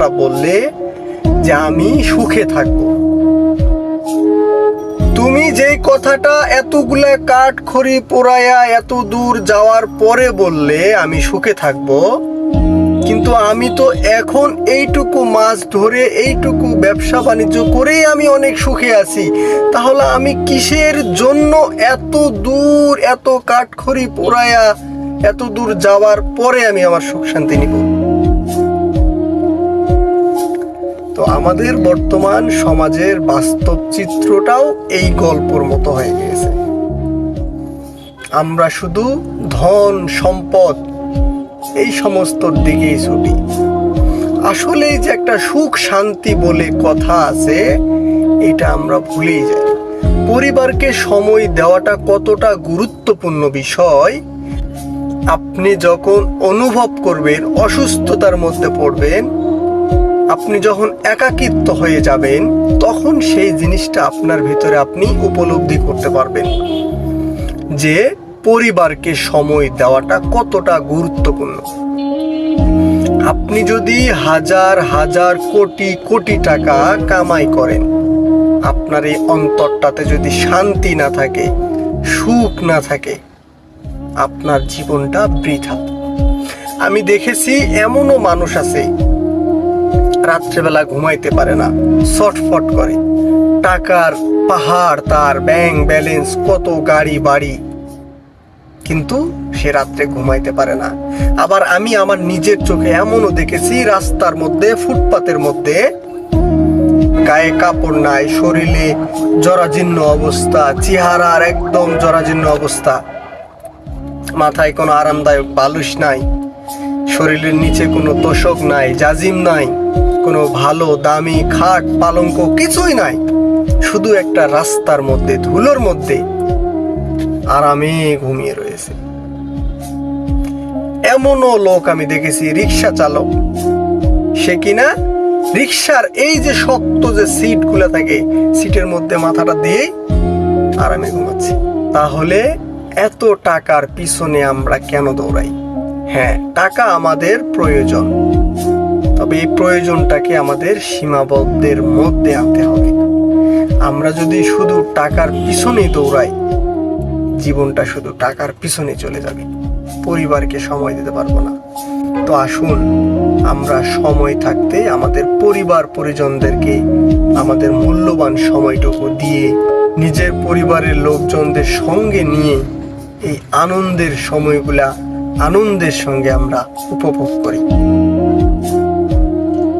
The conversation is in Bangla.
কথাটা বললে যে আমি সুখে থাকব। তুমি যেই কথাটা এতগুলা কাঠ খড়ি পোড়ায়া এত দূর যাওয়ার পরে বললে আমি সুখে থাকব, কিন্তু আমি তো এখন এইটুকু মাছ ধরে, এইটুকু ব্যবসা বাণিজ্য করেই আমি অনেক সুখে আছি। তাহলে আমি কিসের জন্য এত দূর, এত কাঠখড়ি পোড়ায়া এত দূর যাওয়ার পরে আমি আমার সুখ শান্তি নিব? তো আমাদের বর্তমান সমাজের বাস্তব চিত্রটাও এই গল্পর মতো হয়ে গিয়েছে। আমরা শুধু ধন, সম্পদ, এই সমস্ত দিকেই ছুটি। আসলে যে একটা সুখ, শান্তি বলে কথা আছে, এটা আমরা ভুলেই যাই। পরিবারকে সময় দেওয়াটা কতটা গুরুত্বপূর্ণ বিষয়, আপনি যখন অনুভব করবেন, অসুস্থতার মধ্যে পড়বেন আপনি যখন একাকিত্ব হয়ে যাবেন, তখন সেই জিনিসটা আপনার ভিতরে আপনি উপলব্ধি করতে পারবেন যে পরিবারকে সময় দেওয়াটা কতটা গুরুত্বপূর্ণ। আপনি যদি হাজার হাজার কোটি কোটি টাকা কামাই করেন, আপনার এই অন্তরটাতে যদি শান্তি না থাকে, সুখ না থাকে, আপনার জীবনটা বৃথা। আমি দেখেছি এমনও মানুষ আছে রাত্রেবেলা ঘুমাইতে পারে না। ছটফট করে। টাকার পাহাড়, তার ব্যাংক ব্যালেন্স, কত গাড়ি বাড়ি। কিন্তু সে রাত্রে ঘুমাইতে পারে না। আবার আমি আমার নিজের চোখে এমনও দেখেছি, রাস্তার মধ্যে, ফুটপাতের মধ্যে গায়ে কাপড় নাই, শরীরে জরাজীর্ণ অবস্থা, চেহারার একদম জরাজীর্ণ অবস্থা। মাথায় কোনো আরামদায়ক বালুশ নাই, শরীরের নিচে কোনো তোষক নাই, জাজিম নাই। কোনো ভালো, দামি খাট, পালঙ্ক কিছুই নাই। শুধু একটা রাস্তার মধ্যে, ধুলোর মধ্যে আরামে ঘুমিয়ে রয়েছে। এমনও লোক আমি দেখেছি রিক্সা চালক। সে কিনা রিক্সার এই যে শক্ত যে সিটগুলা থাকে, সিটের মধ্যে মাথাটা দিয়ে আরামে ঘুমাচ্ছে। তাহলে এত টাকার পিছনে আমরা কেন দৌড়াই? হ্যাঁ টাকা আমাদের প্রয়োজন। তবে এই প্রয়োজনটাকে আমাদের সীমাবদ্ধের মধ্যে আনতে হবে। আমরা যদি শুধু টাকার পিছনে দৌড়াই, জীবনটা শুধু টাকার পিছনে চলে যাবে। পরিবারকে সময় দিতে পারব না। তো আসুন, আমরা সময় থাকতে আমাদের পরিবার পরিজনদেরকে আমাদের মূল্যবান সময়টুকু দিয়ে নিজের পরিবারের লোকজনদের সঙ্গে নিয়ে এই আনন্দের সময়গুলা আনন্দের সঙ্গে আমরা উপভোগ করি।